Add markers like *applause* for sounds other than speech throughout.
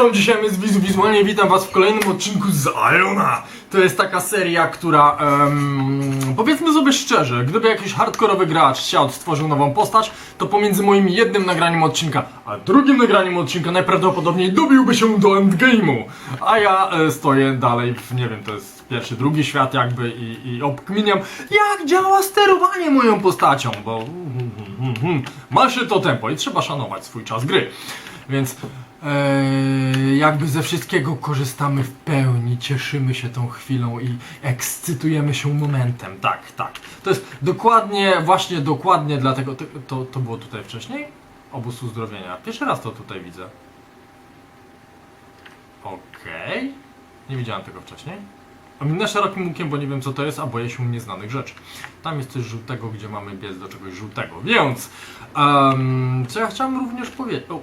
Cześć dzisiaj jest Wizu Wizualnie, witam was w kolejnym odcinku z Iona. To jest taka seria, która, powiedzmy sobie szczerze, gdyby jakiś hardkorowy gracz chciał stworzył nową postać, to pomiędzy moim jednym nagraniem odcinka, a drugim nagraniem odcinka najprawdopodobniej dobiłby się do endgame'u. A ja e, stoję dalej w, nie wiem, to jest pierwszy, drugi świat jakby i, i obkminiam, jak działa sterowanie moją postacią, bo mm, mm, mm, ma się to tempo i trzeba szanować swój czas gry. Więc jakby ze wszystkiego korzystamy w pełni, cieszymy się tą chwilą i ekscytujemy się momentem. Tak, tak. To jest dokładnie, właśnie dokładnie dlatego. To, to, było tutaj wcześniej? Obóz uzdrowienia. Pierwszy raz to tutaj widzę. Okej. Nie widziałem tego wcześniej. Ominę szerokim łukiem, bo nie wiem co to jest, a boję się nieznanych rzeczy. Tam jest coś żółtego, gdzie mamy biec do czegoś żółtego. Więc, em, co ja chciałem również powiedzieć. *clears throat*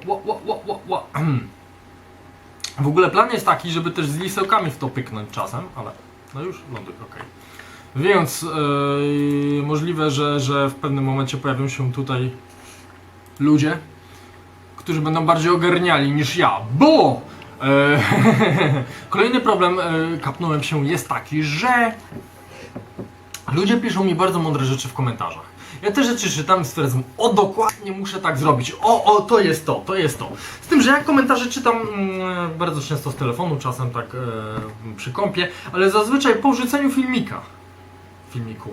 W ogóle plan jest taki, żeby też z lisełkami w to pyknąć czasem, ale no już ląduj, okej. Więc yy, możliwe, że, że w pewnym momencie pojawią się tutaj ludzie, którzy będą bardziej ogarniali niż ja, bo *laughs* kolejny problem, e, kapnąłem się, jest taki, że ludzie piszą mi bardzo mądre rzeczy w komentarzach. Ja te rzeczy czytam i stwierdzam, o dokładnie muszę tak zrobić, o, o, to jest to, to jest to. Z tym, że ja komentarze czytam mm, bardzo często z telefonu, czasem tak e, przy kąpie, ale zazwyczaj po wrzuceniu filmika, filmiku,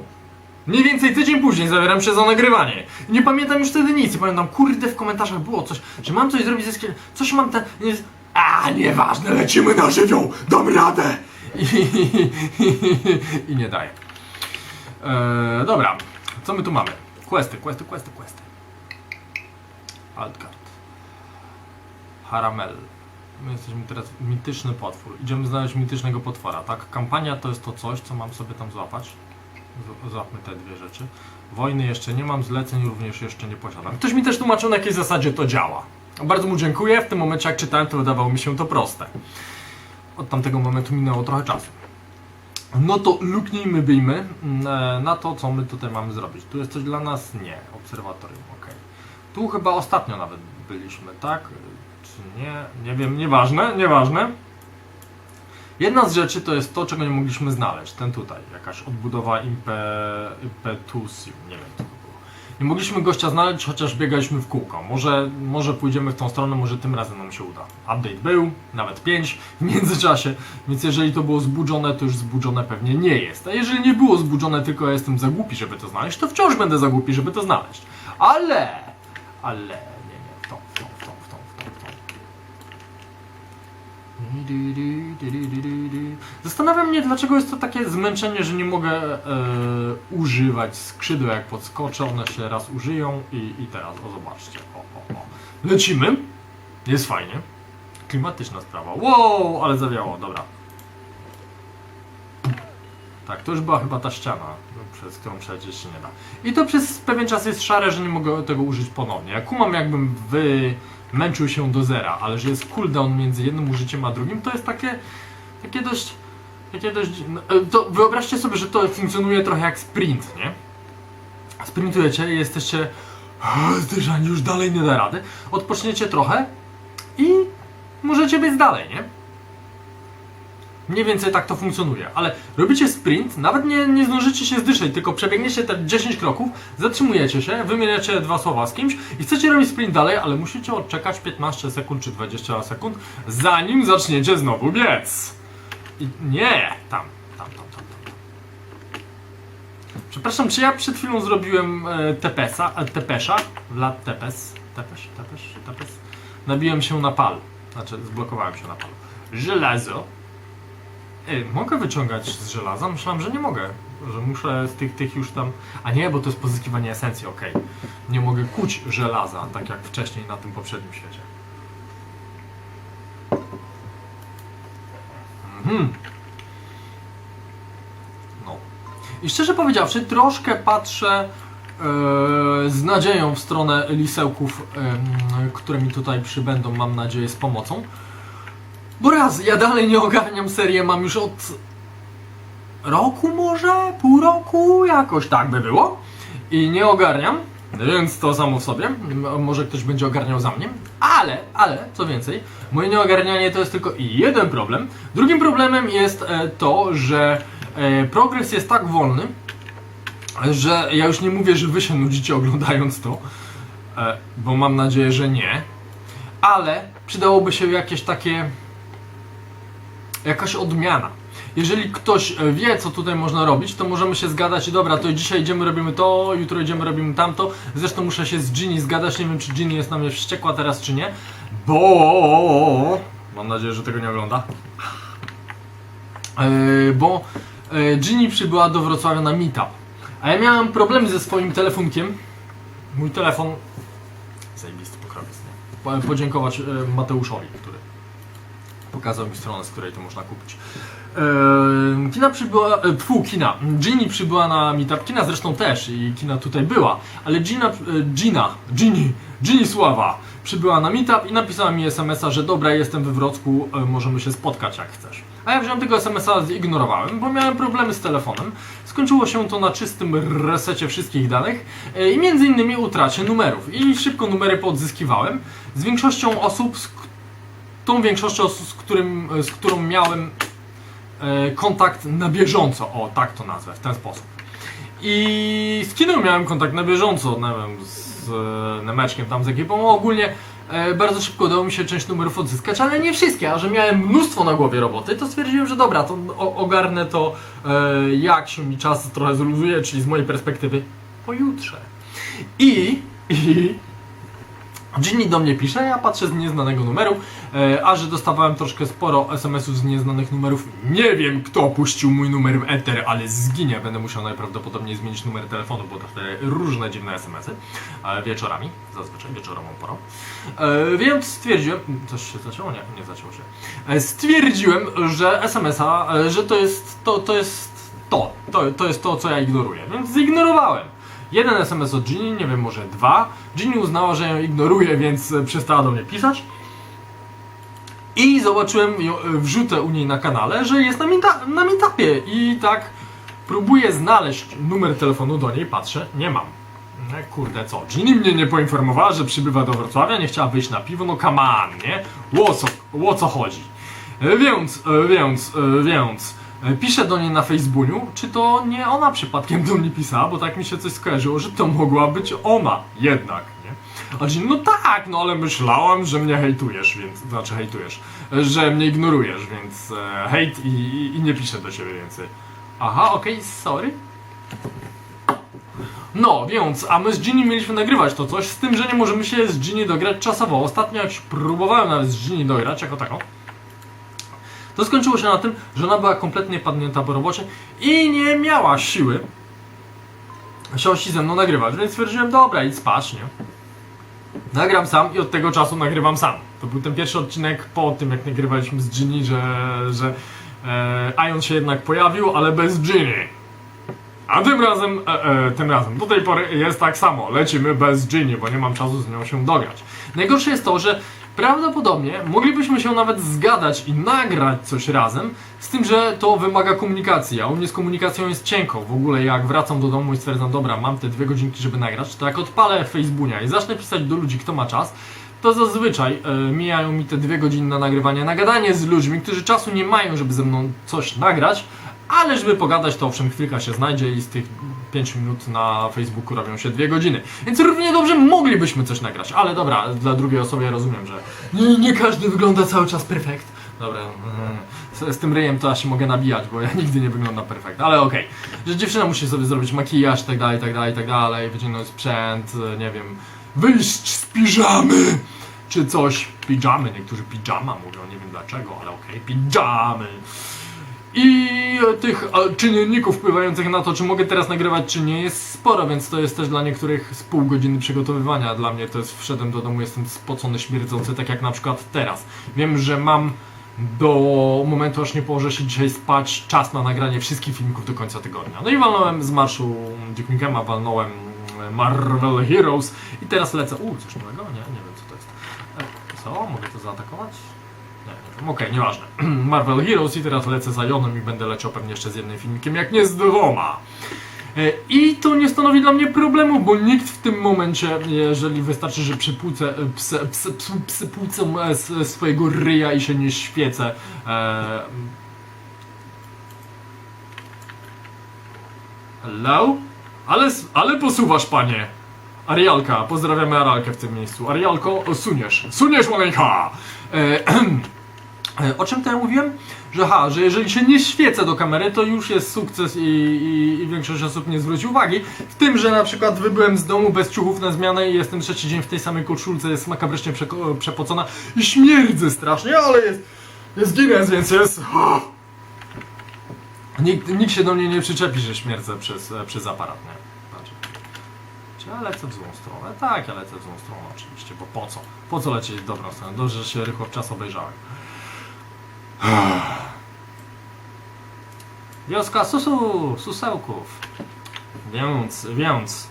Mniej więcej tydzień później zabieram się za nagrywanie. Nie pamiętam już wtedy nic. Pamiętam, kurde, w komentarzach było coś, że mam coś zrobić ze skil... Coś mam ten... A, nieważne, lecimy na żywioł, dam radę! *laughs* I, nie daję. Eee, dobra, co my tu mamy? Questy, questy, questy, questy. Altcard. Haramel. My jesteśmy teraz mityczny potwór. Idziemy znaleźć mitycznego potwora, tak? Kampania to jest to coś, co mam sobie tam złapać. Złapmy te dwie rzeczy. Wojny jeszcze nie mam, zleceń również jeszcze nie posiadam. Ktoś mi też tłumaczył na jakiej zasadzie to działa. Bardzo mu dziękuję. W tym momencie jak czytałem, to wydawało mi się to proste. Od tamtego momentu minęło trochę czasu. No to luknijmy, byjmy mm, e, na to, co my tutaj mamy zrobić. Tu jest coś dla nas? Nie. Obserwatorium, ok. Tu chyba ostatnio nawet byliśmy, tak? Czy nie? Nie wiem, nieważne, nieważne. Jedna z rzeczy to jest to, czego nie mogliśmy znaleźć. Ten tutaj, jakaś odbudowa impe, impetusium, nie wiem. Nie mogliśmy gościa znaleźć, chociaż biegaliśmy w kółko. Może, może pójdziemy w tą stronę, może tym razem nam się uda. Update był, nawet 5 w międzyczasie, więc jeżeli to było zbudzone, to już zbudzone pewnie nie jest. A jeżeli nie było zbudzone, tylko ja jestem za głupi, żeby to znaleźć, to wciąż będę za głupi, żeby to znaleźć. Ale, ale, nie, nie, w tą, w tą, w tą, w tą, w tą, w tą. Zastanawiam mnie, dlaczego jest to takie zmęczenie, że nie mogę e, używać skrzydeł jak podskoczę, one się raz użyją i, i teraz, o zobaczcie, o, o, o. Lecimy, jest fajnie, klimatyczna sprawa, wow, ale zawiało, dobra. Tak, to już była chyba ta ściana, przez którą przejść się nie da. I to przez pewien czas jest szare, że nie mogę tego użyć ponownie. Ja kumam jakbym wymęczył się do zera, ale że jest cooldown między jednym użyciem a drugim, to jest takie, takie dość, takie dość, no, e, to wyobraźcie sobie, że to funkcjonuje trochę jak sprint, nie? Sprintujecie i jesteście "A, zderzani, już dalej nie da rady, odpoczniecie trochę i możecie być dalej, nie? Mniej więcej tak to funkcjonuje, ale robicie sprint, nawet nie, nie zdążycie się zdyszeć, tylko przebiegniecie te 10 kroków, zatrzymujecie się, wymieniacie dwa słowa z kimś i chcecie robić sprint dalej, ale musicie odczekać 15 sekund czy 20 sekund, zanim zaczniecie znowu biec. I nie, tam, tam, tam, tam, tam. Przepraszam, czy ja przed chwilą zrobiłem e, tepesa, e, tepesza, lat tepes, tepes? Nabiłem się na pal, znaczy zblokowałem się na pal. Żelazo. Mogę wyciągać z żelaza? Myślałem, że nie mogę. Że muszę z tych, tych już tam. A nie, bo to jest pozyskiwanie esencji, okej. Nie mogę kuć żelaza, tak jak wcześniej na tym poprzednim świecie. Mhm. No. I szczerze powiedziawszy, troszkę patrzę e, z nadzieją w stronę lisełków, które mi tutaj przybędą, mam nadzieję, z pomocą. Bo raz, ja dalej nie ogarniam serię, mam już od roku może? Pół roku? Jakoś tak by było. I nie ogarniam. Więc to samo w sobie, może ktoś będzie ogarniał za mnie, ale, ale, co więcej, moje nieogarnianie to jest tylko jeden problem. Drugim problemem jest e, to, że e, progres jest tak wolny, że ja już nie mówię, że wy się nudzicie oglądając to, e, bo mam nadzieję, że nie, ale przydałoby się jakieś takie, jakaś odmiana. Jeżeli ktoś e, wie, co tutaj można robić, to możemy się zgadać dobra, to dzisiaj idziemy, robimy to, jutro idziemy, robimy tamto. Zresztą muszę się z Ginny zgadać, nie wiem, czy Ginny jest na mnie wściekła teraz, czy nie, bo... Mam nadzieję, że tego nie ogląda. E, bo e, Ginny przybyła do Wrocławia na meetup. A ja miałem problemy ze swoim telefonkiem. Mój telefon. Zajebisty pokrowiec, nie? Po- Podziękować Mateuszowi, pokazał mi stronę, z której to można kupić. E, Kina przybyła, e, pfu, Kina, Ginny przybyła na meetup, Kina zresztą też i Kina tutaj była, ale Gina, e, Gina, Ginny, Ginny Sława przybyła na meetup i napisała mi SMS-a, że dobra, jestem we Wrocku, e, możemy się spotkać jak chcesz. A ja wziąłem tego SMS-a, zignorowałem, bo miałem problemy z telefonem. Skończyło się to na czystym resecie wszystkich danych e, i między innymi utracie numerów. I szybko numery poodzyskiwałem. Z większością osób, z tą większością z, którym, z którą miałem e, kontakt na bieżąco, o tak to nazwę, w ten sposób. I z kinem miałem kontakt na bieżąco, nie wiem, z e, Nemeczkiem tam z ekipą, ogólnie e, bardzo szybko udało mi się część numerów odzyskać, ale nie wszystkie, a że miałem mnóstwo na głowie roboty, to stwierdziłem, że dobra, to ogarnę to jak się mi czas trochę zluzuje, czyli z mojej perspektywy pojutrze. I, i Ginny do mnie pisze, ja patrzę z nieznanego numeru, e, a że dostawałem troszkę sporo SMS-ów z nieznanych numerów. Nie wiem, kto puścił mój numer w Ether, ale zginie. Będę musiał najprawdopodobniej zmienić numer telefonu, bo dostaję różne dziwne SMS-y. Wieczorami, zazwyczaj wieczorową porą. E, więc stwierdziłem. Coś się zacięło? Nie, nie zacięło się. E, stwierdziłem, że SMS-a, że to jest to, to jest to, to, to jest to, co ja ignoruję. Więc zignorowałem. Jeden SMS od Ginny, nie wiem, może dwa. Ginny uznała, że ją ignoruje, więc e, przestała do mnie pisać. I zobaczyłem e, wrzutę u niej na kanale, że jest na, meeta- na meetupie. I tak próbuję znaleźć numer telefonu do niej, patrzę, nie mam. No kurde, co? Ginny mnie nie poinformowała, że przybywa do Wrocławia, nie chciała wyjść na piwo, no come on, nie? O co, o co chodzi? Więc, więc, więc e, piszę do niej na Facebooku, czy to nie ona przypadkiem do mnie pisała, bo tak mi się coś skojarzyło, że to mogła być ona jednak, nie? A Jean, no tak, no ale myślałam, że mnie hejtujesz, więc, znaczy hejtujesz, że mnie ignorujesz, więc e, hejt i, i, i nie piszę do ciebie więcej. Aha, okej, sorry. No, więc, a my z Ginny mieliśmy nagrywać to coś, z tym, że nie możemy się z Ginny dograć czasowo. Ostatnio jak próbowałem nawet z Ginny dograć, jako taką, to skończyło się na tym, że ona była kompletnie padnięta po robocie i nie miała siły siąść ze mną nagrywać, więc stwierdziłem, dobra, idź spać, nie? Nagram sam i od tego czasu nagrywam sam. To był ten pierwszy odcinek po tym, jak nagrywaliśmy z Ginny, że, że e, Ion się jednak pojawił, ale bez Ginny. A tym razem, e, e, tym razem, do tej pory jest tak samo. Lecimy bez Ginny, bo nie mam czasu z nią się dograć. Najgorsze jest to, że prawdopodobnie moglibyśmy się nawet zgadać i nagrać coś razem, z tym, że to wymaga komunikacji, a u mnie z komunikacją jest cienko. W ogóle jak wracam do domu i stwierdzam, dobra, mam te dwie godzinki, żeby nagrać, to jak odpalę Facebooka i zacznę pisać do ludzi, kto ma czas, to zazwyczaj e, mijają mi te dwie godziny na nagrywanie, nagadanie z ludźmi, którzy czasu nie mają, żeby ze mną coś nagrać, ale żeby pogadać, to owszem, chwilka się znajdzie i z tych 5 minut na Facebooku robią się dwie godziny. Więc równie dobrze moglibyśmy coś nagrać, ale dobra, dla drugiej osoby ja rozumiem, że nie, nie każdy wygląda cały czas perfekt. Dobra, mm, z, z tym ryjem to ja się mogę nabijać, bo ja *laughs* nigdy nie wyglądam perfekt, ale okej. Że dziewczyna musi sobie zrobić makijaż, tak dalej, tak dalej, tak dalej, wyciągnąć sprzęt, e, nie wiem, wyjść z piżamy, czy coś. Pijamy, niektórzy pijama mówią, nie wiem dlaczego, ale okej, pijamy. I e, tych czynników wpływających na to, czy mogę teraz nagrywać, czy nie, jest sporo, więc to jest też dla niektórych z pół godziny przygotowywania. Dla mnie to jest wszedłem do domu, jestem spocony, śmierdzący, tak jak na przykład teraz. Wiem, że mam do momentu, aż nie położę się dzisiaj spać, czas na nagranie wszystkich filmików do końca tygodnia. No i walnąłem z marszu Duke Nukema, walnąłem Marvel Heroes i teraz lecę. U, coś nowego? Nie, nie wiem co to jest. E, Co? Mogę to zaatakować? Wiem. Okej, nieważne. *clears throat* Marvel Heroes i teraz lecę za Jonem i będę leciał pewnie jeszcze z jednym filmikiem, jak nie z dwoma. E, I to nie stanowi dla mnie problemu, bo nikt w tym momencie, jeżeli wystarczy, że przypłucę, e, płucę e, swojego ryja i się nie świecę. E, hello? Ale, ale posuwasz, panie. Arialka, pozdrawiamy Arialkę w tym miejscu. Arialko, suniesz. Suniesz, maleńka! E, *clears throat* E, O czym to ja mówiłem? Że ha, że jeżeli się nie świecę do kamery, to już jest sukces i, i, i większość osób nie zwróci uwagi. W tym, że na przykład wybyłem z domu bez ciuchów na zmianę i jestem trzeci dzień w tej samej koszulce, jest makabrycznie przeko- przepocona i śmierdzę strasznie, ale jest, jest Guinness, więc jest... Nikt, nikt się do mnie nie przyczepi, że śmierdzę przez, e, przez aparat, nie? Czy ja lecę w złą stronę? Tak, ja lecę w złą stronę oczywiście, bo po co? Po co lecieć w dobrą stronę? Dobrze, że się rychło w czas obejrzałem. *sighs* Wioska susu, susełków. Więc, więc.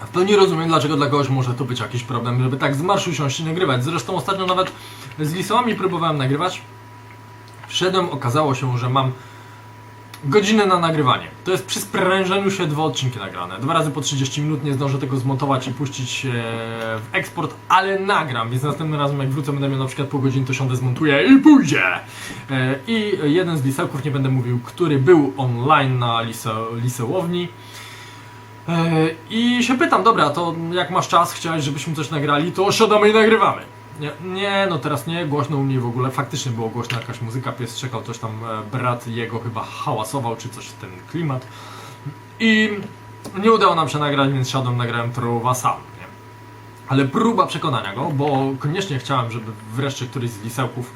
W pełni rozumiem, dlaczego dla kogoś może to być jakiś problem, żeby tak z marszu siąść i nagrywać. Zresztą ostatnio nawet z lisołami próbowałem nagrywać. Wszedłem, okazało się, że mam godzinę na nagrywanie. To jest przy sprężeniu się dwa odcinki nagrane. Dwa razy po 30 minut nie zdążę tego zmontować i puścić e, w eksport, ale nagram, więc następnym razem jak wrócę będę miał na przykład pół godziny, to siądę, zmontuję i pójdzie. E, I jeden z lisełków, nie będę mówił, który był online na lise, lisełowni. E, I się pytam, dobra, to jak masz czas, chciałeś, żebyśmy coś nagrali, to siadamy i nagrywamy. Nie, nie, no teraz nie, głośno u mnie w ogóle, faktycznie było głośno, jakaś muzyka, pies czekał, coś tam, e, brat jego chyba hałasował, czy coś w ten klimat. I nie udało nam się nagrać, więc siadłem, nagrałem Trowa sam, nie? Ale próba przekonania go, bo koniecznie chciałem, żeby wreszcie któryś z lisełków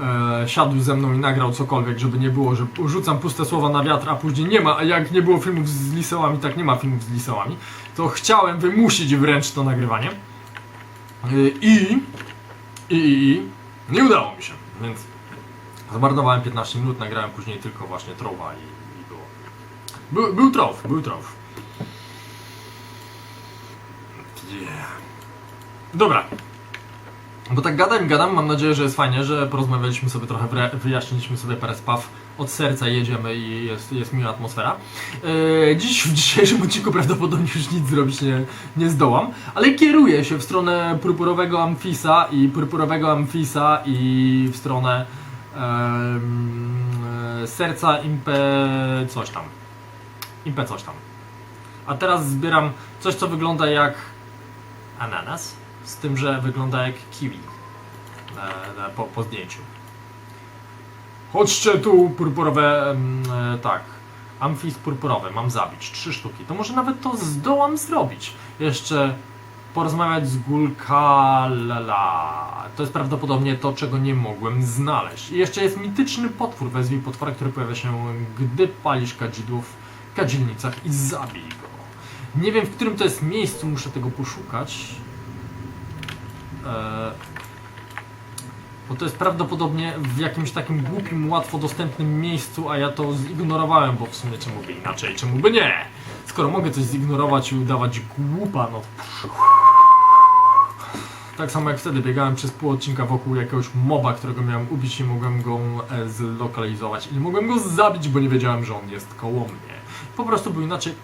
e, siadł ze mną i nagrał cokolwiek, żeby nie było, że rzucam puste słowa na wiatr, a później nie ma, a jak nie było filmów z lisełami, tak nie ma filmów z lisełami, to chciałem wymusić wręcz to nagrywanie. Y, I, i, i, i nie udało mi się, więc zmarnowałem 15 minut, nagrałem później tylko właśnie trowa i, i było. Był, był trow, był trow. Yeah. Dobra. Bo tak gadam, gadam, mam nadzieję, że jest fajnie, że porozmawialiśmy sobie trochę, wyjaśniliśmy sobie parę spraw, od serca jedziemy i jest, jest miła atmosfera. Eee, dziś w dzisiejszym odcinku prawdopodobnie już nic zrobić nie, nie zdołam, ale kieruję się w stronę purpurowego Amfisa i purpurowego Amfisa i w stronę e, serca Impe coś tam. Impe coś tam. A teraz zbieram coś, co wygląda jak ananas, z tym, że wygląda jak kiwi e, e, po, po zdjęciu. Chodźcie tu, purpurowe, e, tak, amfis purpurowe, mam zabić, trzy sztuki. To może nawet to zdołam zrobić. Jeszcze porozmawiać z Gulkalala. To jest prawdopodobnie to, czego nie mogłem znaleźć. I jeszcze jest mityczny potwór, wezwij potwora, który pojawia się, gdy palisz kadzidłów w kadzilnicach i zabij go. Nie wiem, w którym to jest miejscu, muszę tego poszukać. Eee, bo to jest prawdopodobnie w jakimś takim głupim, łatwo dostępnym miejscu, a ja to zignorowałem, bo w sumie czemu by inaczej, czemu by nie? Skoro mogę coś zignorować i udawać głupa, no tak samo jak wtedy biegałem przez pół odcinka wokół jakiegoś moba, którego miałem ubić, nie mogłem go e, zlokalizować i nie mogłem go zabić, bo nie wiedziałem, że on jest koło mnie. Po prostu był inaczej.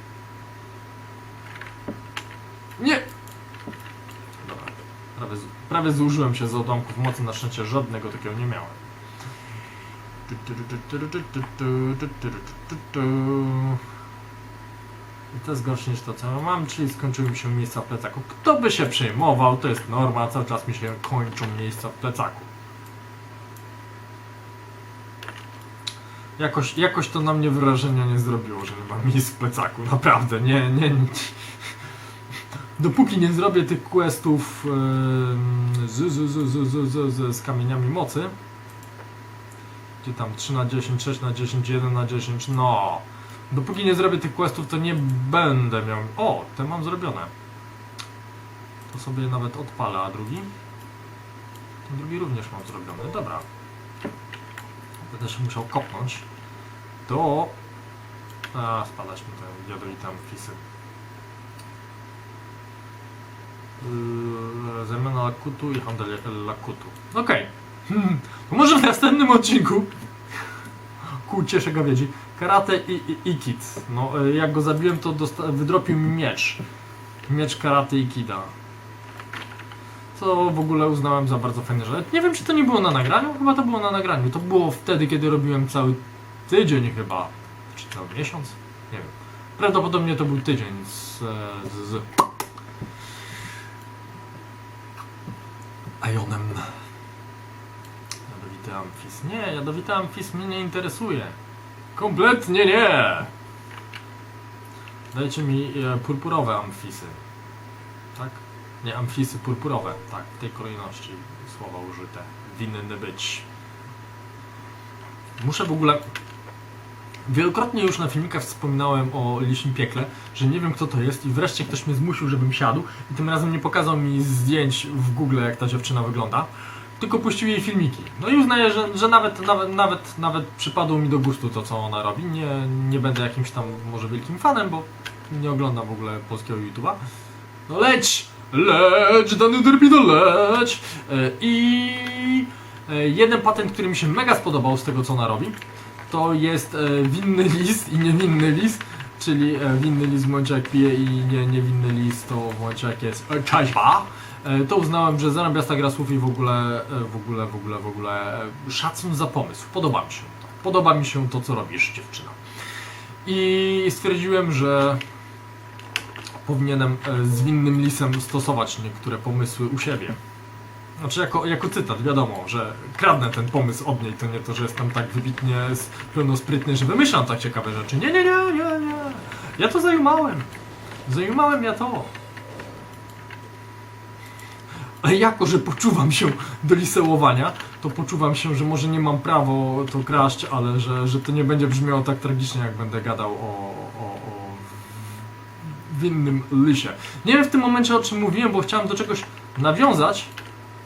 Nie! Prawie, zużyłem się z odłamków mocy, na szczęście żadnego takiego nie miałem. I to jest gorsze niż to, co mam, czyli skończyły mi się miejsca w plecaku. Kto by się przejmował, to jest norma, cały czas mi się kończą miejsca w plecaku. Jakoś, jakoś to na mnie wrażenia nie zrobiło, że nie mam miejsc w plecaku, naprawdę, nie, nie, nie dopóki nie zrobię tych questów yy, z, z, z, z, kamieniami mocy, gdzie tam 3 na 10, 6 na 10, 1 na 10, no. Dopóki nie zrobię tych questów, to nie będę miał... O, te mam zrobione. To sobie nawet odpalę, a drugi? Ten drugi również mam zrobiony, dobra. Będę się musiał kopnąć. Do... A, spadać mi te jadolite amfisy. Zamiana lakutu i handel lakutu. Okej. Hmm, *laughs* to może w następnym odcinku ku cieszę gawiedzi. Karate i, i Ikid. No, y, jak go zabiłem, to wydropił mi miecz. Miecz karate Ikida. Co w ogóle uznałem za bardzo fajne rzeczy. Nie wiem, czy to nie było na nagraniu? Chyba to było na nagraniu. To było wtedy, kiedy robiłem cały tydzień chyba. Czy cały miesiąc? Nie wiem. Prawdopodobnie to był tydzień z... e, z, z Ionem. Jadowity amfis. Nie, jadowity amfis mnie nie interesuje. Kompletnie nie! Dajcie mi e, purpurowe amfisy. Tak? Nie, amfisy purpurowe. Tak, w tej kolejności słowa użyte. Winny być. Muszę w ogóle... Wielokrotnie już na filmikach wspominałem o liśnim piekle, że nie wiem kto to jest i wreszcie ktoś mnie zmusił, żebym siadł i tym razem nie pokazał mi zdjęć w Google jak ta dziewczyna wygląda, tylko puścił jej filmiki. No i uznaję, że, że nawet, nawet, nawet, nawet przypadło mi do gustu to co ona robi. Nie, nie będę jakimś tam może wielkim fanem, bo nie oglądam w ogóle polskiego YouTube'a. No leć! Leć, Dany Derbido, leć! E, I e, jeden patent, który mi się mega spodobał z tego co ona robi, to jest e, winny list i niewinny list, czyli e, winny list w momencie jak pije i nie, niewinny list to w momencie jak jest e. E, to uznałem, że zarąbiasta gra słów i w ogóle, w ogóle, w ogóle, w ogóle szacun za pomysł. Podoba mi się to. Podoba mi się to, co robisz, dziewczyna. I stwierdziłem, że powinienem z winnym lisem stosować niektóre pomysły u siebie. Znaczy jako, jako cytat, wiadomo, że kradnę ten pomysł od niej, to nie to, że jestem tak wybitnie pełnosprytny, że wymyślam tak ciekawe rzeczy. Nie, nie, nie, nie, nie. Ja to zajumałem. Zajumałem ja to. Ale jako, że poczuwam się do lisełowania, to poczuwam się, że może nie mam prawo to kraść, ale że, że to nie będzie brzmiało tak tragicznie, jak będę gadał o, o, o winnym lisie. Nie wiem w tym momencie o czym mówiłem, bo chciałem do czegoś nawiązać.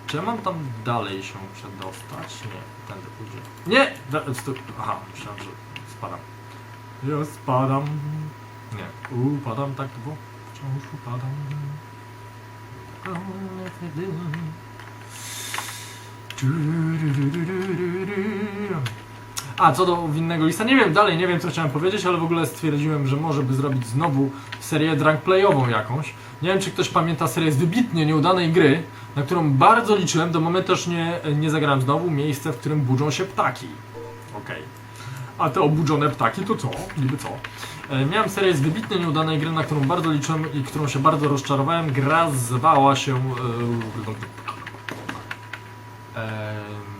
Czy ja mam tam dalej się przedostać? Nie, tędy pójdzie. Nie! Aha, myślałem, że spadam. Ja spadam. Nie, upadam tak, bo wciąż upadam. A, co do winnego lista, nie wiem dalej, nie wiem co chciałem powiedzieć, ale w ogóle stwierdziłem, że może by zrobić znowu serię drunk playową jakąś. Nie wiem, czy ktoś pamięta serię z wybitnie nieudanej gry, na którą bardzo liczyłem, do momentu aż nie, nie zagrałem znowu, miejsce, w którym budzą się ptaki. Okej. A te obudzone ptaki to co? Niby co? E, Miałem serię z wybitnie nieudanej gry, na którą bardzo liczyłem i którą się bardzo rozczarowałem. Gra zwała się... E, em,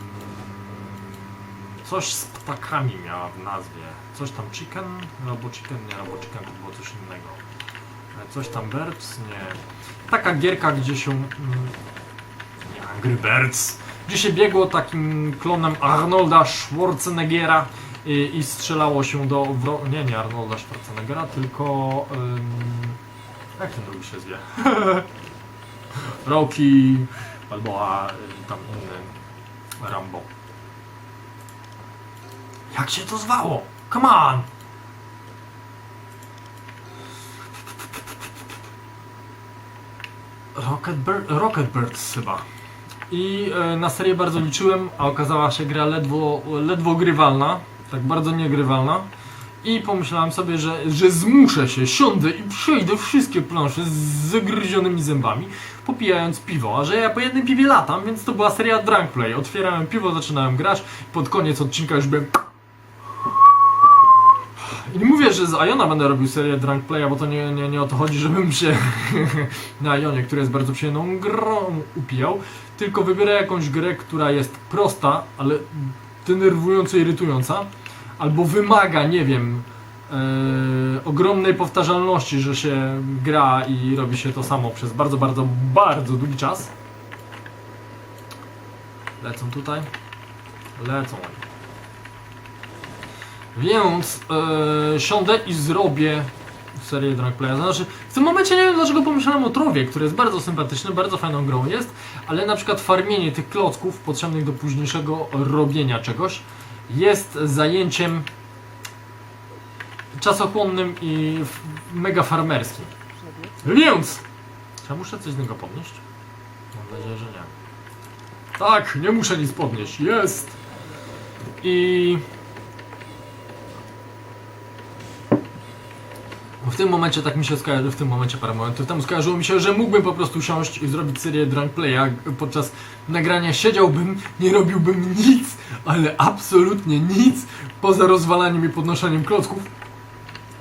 coś z ptakami miała w nazwie. Coś tam chicken? Robo chicken? Nie, robo chicken to było coś innego. E, Coś tam birds? Nie. Taka gierka, gdzie się... mm, Nie, Angry Birds. Gdzie się biegło takim klonem Arnolda Schwarzeneggera i, i strzelało się do... Wro... Nie, nie Arnolda Schwarzeneggera, tylko... ym, Jak ten drugi się zwie? *laughs* Rocky, albo y, tam inny Rambo. Jak się to zwało? Come on! Rocket, Bir- Rocket Birds chyba. I e, na serię bardzo liczyłem, a okazała się gra ledwo, ledwo grywalna, tak bardzo niegrywalna. I pomyślałem sobie, że, że zmuszę się, siądę i przejdę wszystkie plansze z zagryzionymi zębami, popijając piwo. A że ja po jednym piwie latam, więc to była seria Drunk Play. Otwierałem piwo, zaczynałem grać, pod koniec odcinka już byłem... Że z Iona będę robił serię Drunk Playa, bo to nie, nie, nie o to chodzi, żebym się *laughs* na Ionie, który jest bardzo przyjemną grą, upijał, tylko wybiorę jakąś grę, która jest prosta, ale denerwująco irytująca, albo wymaga, nie wiem, e, ogromnej powtarzalności, że się gra i robi się to samo przez bardzo, bardzo, bardzo długi czas. Lecą tutaj. Lecą oni. Więc e, siądę i zrobię serię Drunk Playa. Znaczy, w tym momencie nie wiem dlaczego pomyślałem o Trowie, który jest bardzo sympatyczny, bardzo fajną grą jest, ale na przykład farmienie tych klocków potrzebnych do późniejszego robienia czegoś jest zajęciem czasochłonnym i mega farmerskim. Więc! Czy ja muszę coś z niego podnieść? Mam nadzieję, że nie. Tak, nie muszę nic podnieść. Jest! I tym momencie tak mi się skojarzy, w tym momencie parę momentów temu skojarzyło mi się, że mógłbym po prostu siąść i zrobić serię drunk playa. Podczas nagrania siedziałbym, nie robiłbym nic, ale absolutnie nic, poza rozwalaniem i podnoszeniem klocków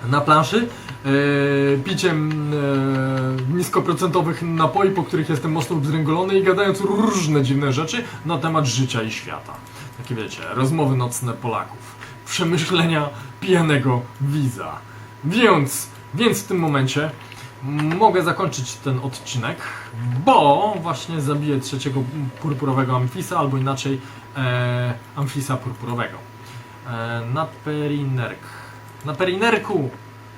na planszy, e, piciem e, niskoprocentowych napoi, po których jestem mocno wzręgolony i gadając różne dziwne rzeczy na temat życia i świata. Takie wiecie, rozmowy nocne Polaków, przemyślenia pijanego widza. Więc, więc w tym momencie mogę zakończyć ten odcinek, bo właśnie zabiję trzeciego purpurowego Amfisa, albo inaczej e, Amfisa purpurowego. E, na perinerk. Na perinerku!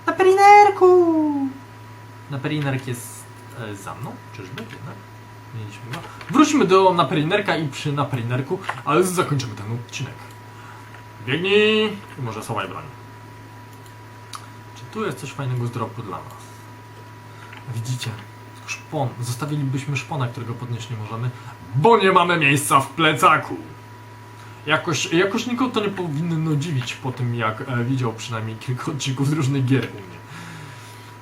Na perinerku! Na perinerk jest e, za mną? Czyżby jednak? Mieliśmy go. Wróćmy do naperinerka i przy naperinerku, ale zakończymy ten odcinek. Biegnij! I może schowaj broń. Tu jest coś fajnego z dla nas? Widzicie? Szpon. Zostawilibyśmy szpona, którego podnieść nie możemy, bo nie mamy miejsca w plecaku. Jakoś, jakoś nikogo to nie powinno dziwić po tym, jak e, widział przynajmniej kilka odcinków z różnych gier u mnie.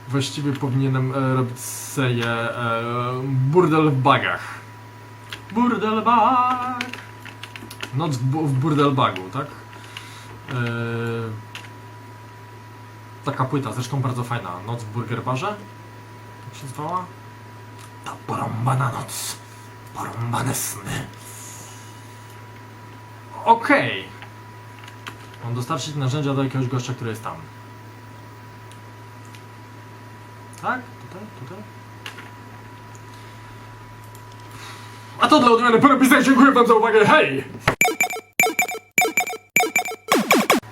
Właściwie powinienem e, robić serię e, Burdel w bagach. Burdel bag! Noc w, w burdel bagu, tak? E, taka płyta, zresztą bardzo fajna. Noc w burger barze? Jak się zwała? Ta porąbana noc. Porąbane sny. Okej. Mam dostarczyć narzędzia do jakiegoś gościa, który jest tam. Tak? Tutaj? Tutaj? A to dla odmiany poropisek. Dziękuję wam za uwagę. Hej!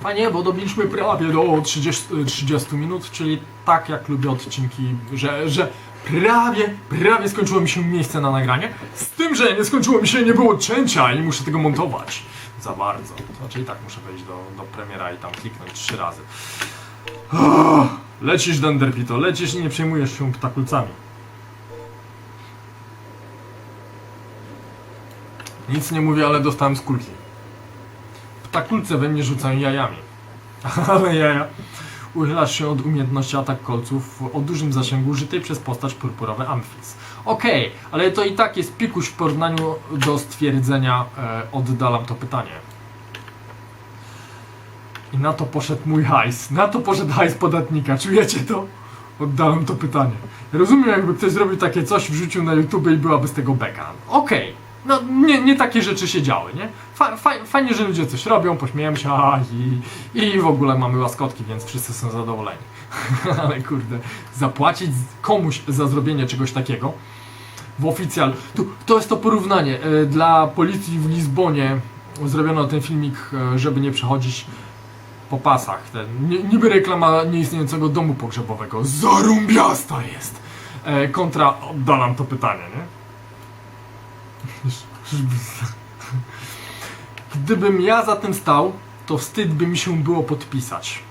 Panie, bo dobiliśmy prawie do 30, 30 minut, czyli tak jak lubię odcinki, że, że prawie, prawie skończyło mi się miejsce na nagranie. Z tym, że nie skończyło mi się, nie było cięcia i muszę tego montować. Za bardzo. Znaczy i tak muszę wejść do, do premiera i tam kliknąć trzy razy. Oh, lecisz, Denderpito, lecisz i nie przejmujesz się ptakulcami. Nic nie mówię, ale dostałem z kulki. Ptakulce we mnie rzucają jajami. *laughs* Ale jaja. Uchylasz się od umiejętności atak kolców o dużym zasięgu użytej przez postać purpurowy Amphis. Okej, ale to i tak jest pikuś w porównaniu do stwierdzenia e, oddalam to pytanie. I na to poszedł mój hajs. Na to poszedł hajs podatnika. Czujecie to? Oddalam to pytanie. Rozumiem, jakby ktoś zrobił takie coś, wrzucił na YouTube i byłaby z tego beka. Okej. No, nie, nie takie rzeczy się działy, nie? Fa, fa, fajnie, że ludzie coś robią, pośmieją się a, i, i w ogóle mamy łaskotki, więc wszyscy są zadowoleni. *laughs* Ale kurde, zapłacić komuś za zrobienie czegoś takiego w oficjal. Tu, to jest to porównanie. E, Dla policji w Lizbonie zrobiono ten filmik, e, żeby nie przechodzić po pasach. Ten, ni- niby reklama nieistniejącego domu pogrzebowego. Zarąbiasta jest! E, kontra, oddalam to pytanie, nie? Gdybym ja za tym stał, to wstyd by mi się było podpisać.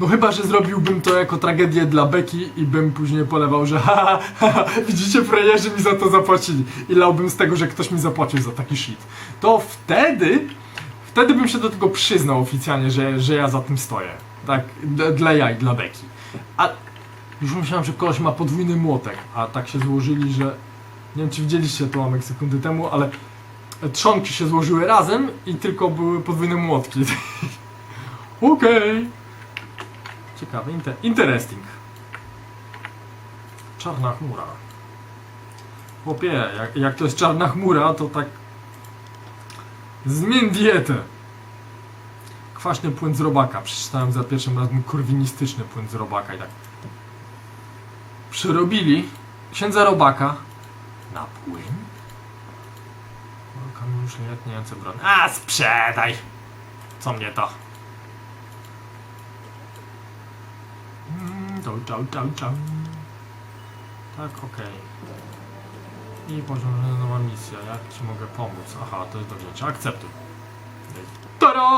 No chyba, że zrobiłbym to jako tragedię dla Beki i bym później polewał, że haha, haha, widzicie, frajerzy mi za to zapłacili. I lałbym z tego, że ktoś mi zapłacił za taki shit. To wtedy, wtedy bym się do tego przyznał oficjalnie, że, że ja za tym stoję. Tak, dla jaj, dla Beki. A już myślałem, że koleś ma podwójny młotek, a tak się złożyli, że nie wiem, czy widzieliście to ułamek sekundy temu, ale trzonki się złożyły razem i tylko były podwójne młotki. *laughs* Okej. Ciekawe, inter interesting. Czarna chmura. Chłopie, jak, jak to jest czarna chmura, to tak... Zmień dietę. Kwaśny płyn z robaka. Przeczytałem za pierwszym razem kurwinistyczny płyn z robaka i tak... Przerobili księdza robaka na płyn? Kamień szlachetniający broń. A, sprzedaj! Co mnie to? Mm, czau, czau, czau. Tak, okej. I poziom nowa misja. Jak ci mogę pomóc? Aha, to jest do wzięcia. Akceptuj. Tada!